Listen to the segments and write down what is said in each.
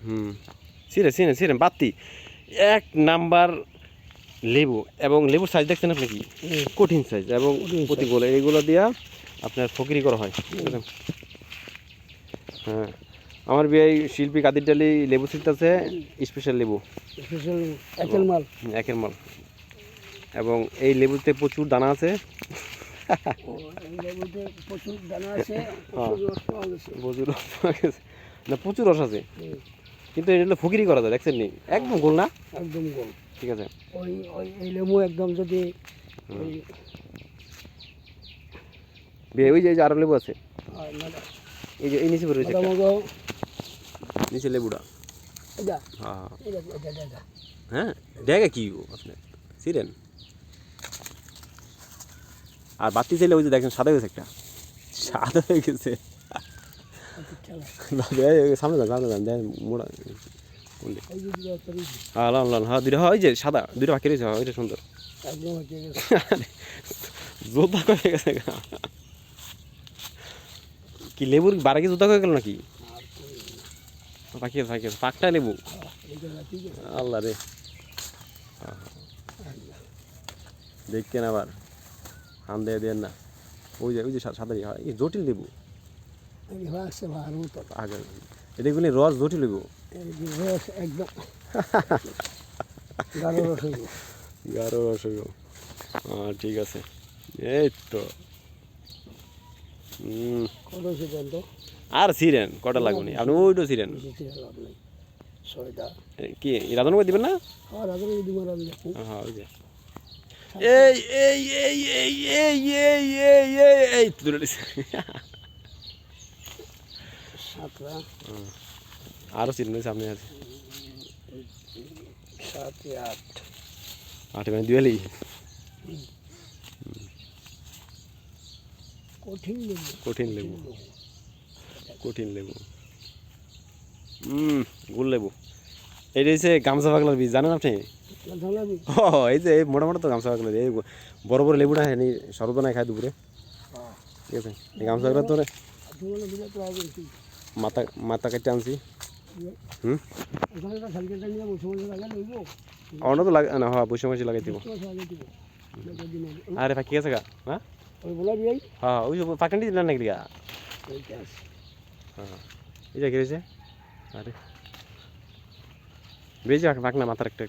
হুম। সিরে সিরে সিরে বাতি এক নাম্বার লেবু এবং লেবুর সাইজ দেখছেন আপনি কি? কঠিন সাইজ এবং প্রতি গোলে এইগুলো দিয়া আপনার ফকিরি করা হয়? হ্যাঁ। আমার বিয়ে শিল্পী কাদির ডালি লেবু ছিলতেছে স্পেশাল লেবু। একের মাল। একের মাল। এবং এই লেবুতে প্রচুর দানা আছে। প্রচুর দানা আছে প্রচুর রস পাওয়া গেছে। প্রচুর রস গেছে। না প্রচুর রস আছে। কিন্তু এটা হলো ফকিরি করা যায় দেখছেন নি একদম গোল না? একদম গোল। ঠিক আছে। ওই ওই এই লেবু একদম যদি ওই যে আরও লেবু আছে। এই যে এই নিচে পড়ে রয়েছে। নিচে লেবুটা। হ্যাঁ এটা হ্যাঁ দেখা কি ও আপনি সিরেন আর বাতি চাইলে ওই যে দেখেন সাদা হয়েছে একটা। সাদা হয়ে গেছে আচ্ছা, খেলা বাবা, এই, এই, সামনে যান সামনে হ্যাঁ লাল লাল হ্যাঁ দুইটা হয় যে সাদা দুইটা বাকি রয়েছে হ্যাঁ, ওইটা সুন্দর জোতা হয়ে গেছে কি লেবুর জোতা হয়ে গেল নাকি বাকি আছে বাকি আছে পাকটা লেবু হ্যাঁ, আল্লাহ রে হ্যাঁ, দেখছেন আবার হান দিয়ে দেন না ওই যে ওই যে সাদা এই জটিল লেবু এই আসছে ভালো মতো এটাগুলি রস এই যে রস একদম গাঢ় রস হইব গাঢ় রস হইব হ্যাঁ ঠিক আছে এই তো আর সিরেন কটা লাগবে আপনি ওইটা সিরেন কি রাধানগর দিবেন না হ্যাঁ ওই যে এই এই এই এই এই এই এই এই এই তুলে দিছে সাতটা আরও সিরেন সামনে আছে। সাত আট। আট মানে দুয়ালি। কঠিন লেবু। কঠিন লেবু। কঠিন লেবু। হুম গুল লেবু। এটা হচ্ছে গামছা পাগলার বীজ জানেন আপনি? ও এই যে এই মোটা মোটা তো গামছা পাগলার এই বড় বড় লেবুটা হ্যাঁ শরবত খায় দুপুরে। ঠিক আছে? গামছা পাগলা তোরে। माता माता के चांस ही हम्म तो लगा ना हाँ बुशों मची अरे फाकी कैसे हाँ फाकंडी दिलाने हाँ इधर अरे बेचे फाकना माता रखते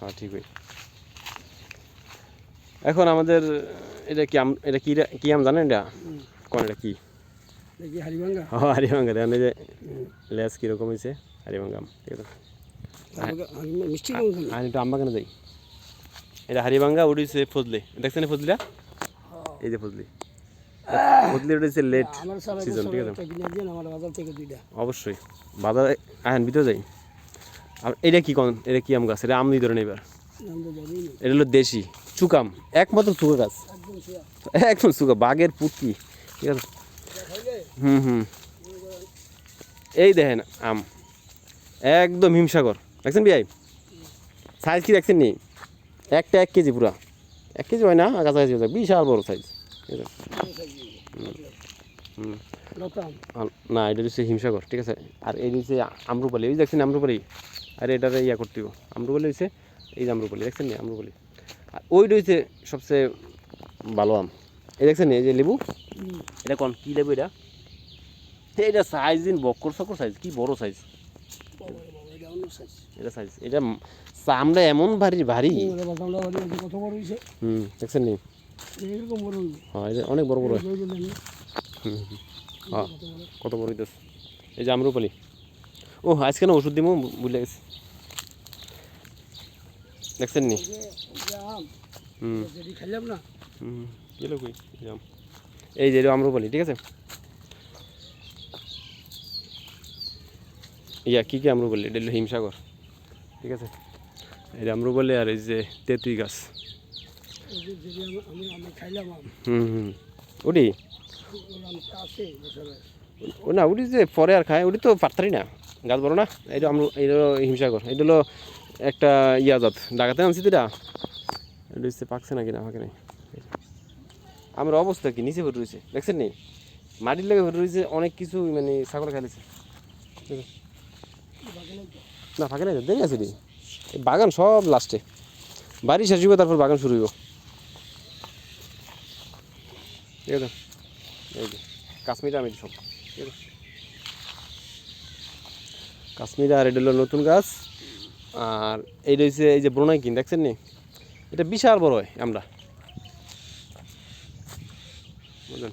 हाँ ठीक है এখন আমাদের এটা কি আম এটা কি কি আম জানেন এটা? কোন এটা কি? হারিভাঙ্গা ও হারিভাঙ্গা দেখেন যে লেস কীরকম হয়েছে হারিভাঙ্গা আম ঠিক আছে? আর একটু আমবাগানে যাই। এটা হারিভাঙ্গা উঠেছে ফজলি। দেখছেন ফজলিটা? এই যে ফজলি। ফজলি উঠেছে লেট সিজন ঠিক আছে? অবশ্যই। বাজারে আহেন ভিতরে যাই। আর এটা কি কোন এটা কি আম গাছ? এটা আম দিয়ে ধরেন এবার এটা হলো দেশি চুকাম, একমাত্র চুকা গাছ। একদম চুকা, বাঘের পুটকি, ঠিক আছে? হুম হুম। এই দেখেন আম, একদম হিমসাগর। দেখছেন বিয়াই সাইজ কি দেখছেন নি? একটা এক কেজি পুরা। এক কেজি হয় না, কাছাকাছি হয়ে বিশাল বড় সাইজ না, এটা হচ্ছে হিমসাগর, ঠিক আছে? আর এই হচ্ছে আমরুপালি, এই দেখছেন আমরুপালি? আর এটারে ইয়া করতে হবে আমরুপালি হচ্ছে এই যে আমরুপালি দেখছেন নি? আমরুপালি। আর ওইটা হচ্ছে সবচেয়ে ভালো আম। এই দেখছেন নি, এই যে লেবু। এটা কোন? কী লেবু এটা? এটা সাইজ দিন বক্কর সকর সাইজ কি বড় সাইজ এটা সাইজ এটা চামড়া এমন ভারী ভারী। হুম দেখছেন নি? হ্যাঁ এটা অনেক বড় বড় হয়। ওই হুম। হ্যাঁ কত বড়। হইতেছে? এই যে আমরুপালি। ও আজকে না ওষুধ দিব ভুলে গেছি। দেখছেন নি? এই এই হুম এই যে। এই ঠিক আছে? ইয়া, কী কী আমরুপালি? এটা হিমসাগর, ঠিক আছে? এটা আমরুপালি আর এই যে তেঁতুই গাছ। এই হুম। ওটি না উঠি যে পরে আর খায় উঠি তো পারতারি না। গাছ বড় না? এটা আমরা এটা হিমসাগর এটা হলো একটা ইয়া জাত। ডাকাতে আনছি তো এটা। এটা হচ্ছে পাকছে নাকি না পাকে নাই। আমার অবস্থা কি? নিচে ভরে রয়েছে। দেখছেন নি? মাটির লেগে ভরে রয়েছে, অনেক কিছু মানে ছাগল খাইছে না, ফাঁকে নাই দেরি আছে রে। বাগান সব লাস্টে। বাড়ি শেষ হইব, তারপর বাগান শুরু হইব। ঠিক আছে এই যে, কাশ্মীর আমি সব ঠিক আছে কাশ্মীর আর এটা হলো নতুন গাছ। আর এই রয়েছে এই যে ব্রোনাই কিন দেখছেন নি? এটা বিশাল বড় হয় আমরা। বুঝলেন?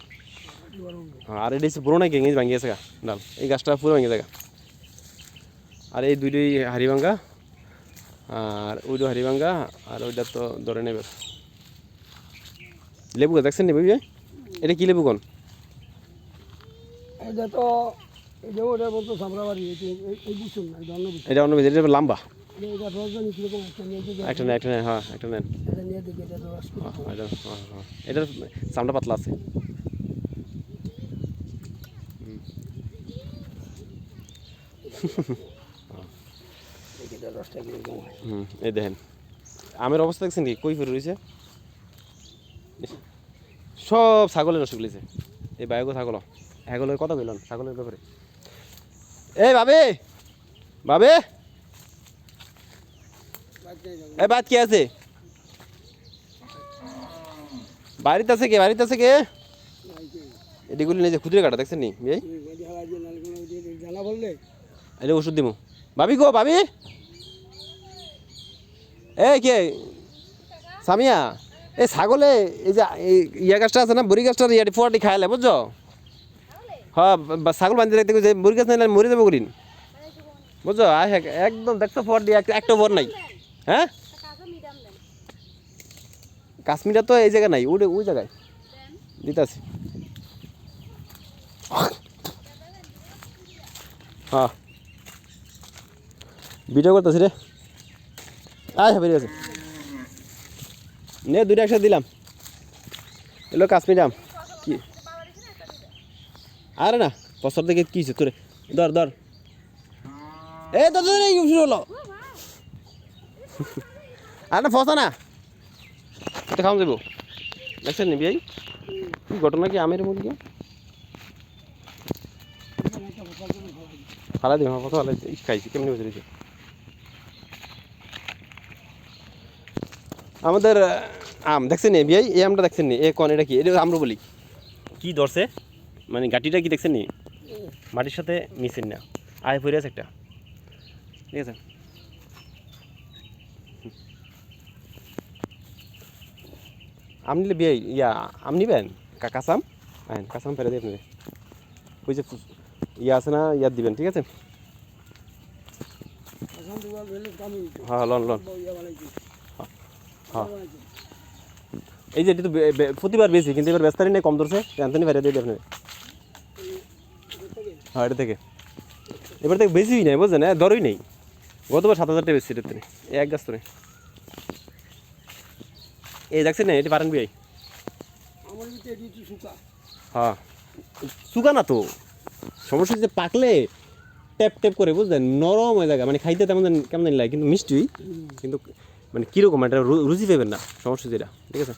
আর এটা হচ্ছে ব্রোনাই কিং ভাঙিয়ে গেছে ডাল। এই গাছটা পুরো ভেঙে যায় আর এই দুইটাই হারিভাঙ্গা আর ওইটা হারিভাঙ্গা আর ওইটা তো ধরে নেবে লেবু গাছ দেখছেন নি বুঝবে এটা কি লেবু কোন? এটা তো এটা অন্য এটা অন্য লম্বা। হ্যাঁ রস এটার সামটা পাতলা আছে। এই দেখেন। আমের অবস্থা দেখছেন কি? কই ফেরে রয়েছে সব ছাগলে নষ্ট করেছে এই বাইগো ছাগল। ছাগলের কথা বললাম ছাগলের ব্যাপারে। এই বাবে বাবে এই বাদ কে আছে? বাড়িতে আছে কে? বাড়িতে আছে কে? এদিকগুলি নিজে খুচরে কাটা, দেখছেন নি? বললে এটা ওষুধ দিমু। ভাবি গো ভাবি? এই কে? সামিয়া? এই ছাগলে, এই যে ইয়া গাছটা আছে না, বড়ি গাছটা ইয়াটি ফোয়াটি খাইলে বুঝছ? হ্যাঁ ছাগল বান্ধি রাখতে যে বড়ি গাছ নাইলে মরে যাব করিন বুঝছ? একদম দেখছ ফোয়াট একটা- বর নাই। হ্যাঁ? কাশ্মীরটা তো এই জায়গায় নাই, ওই ওই জায়গায়। দিতাছি। হ্যাঁ। ভিডিও করতেছি রে। আয় বেরিয়ে গেছে নে, দুইটা একসাথে দিলাম। এলো কাশ্মীর আম। কি? আরে না, বছর থেকে কি তোরে ধর ধর। এ শুরু হলো। আর না ফসা না। এটা খাওয়া যাব দেখছেন নিবি এই কি ঘটনা কি আমের মুরগি? ফালা দিই হ্যাঁ কথা ফালাই। খাইছি, কেমনি বুঝে আমাদের আম, দেখছেন নি বিয়াই? এই আমটা দেখছেন নি? এ কন, এটা কি? এটা আমরা বলি। কি ধরছে? মানে গাটিটা কি দেখছেন নি? মাটির সাথে মিশেন না। আয়, পড়ে আছে একটা। ঠিক আছে? আম নিলে বিয়ে, ইয়া, আম নিবেন? কাঁচাম? আইন, কাঁচাম ফেলে দিয়ে আপনাদের ওই যে ইয়া আছে না, ইয়ার দিবেন, ঠিক আছে? হ্যাঁ লন লন। হ্যাঁ। এই যে, এটা তো প্রতিবার বেশি, কিন্তু এবার ব্যস্তারি নেই কম ধরছে জানতেনি ফেরে দিয়ে আপনার হ্যাঁ এটা থেকে। এবার থেকে বেশিই নেই, বুঝলেন? হ্যাঁ দরই নেই। গতবার সাত হাজার টাকা বেশি এটার এক গাছ তোরে এই দেখছেন না এটি পারেন এটি শুকা হ্যাঁ। শুকা না তো। সমস্যা হচ্ছে পাকলে ট্যাপ ট্যাপ করে বুঝলেন? নরম হয়ে যায় মানে খাইতে তেমন কেমন লাগে কিন্তু মিষ্টি। কিন্তু মানে কীরকম? এটা রুচি পাবেন না। সমস্যা যেটা ঠিক আছে?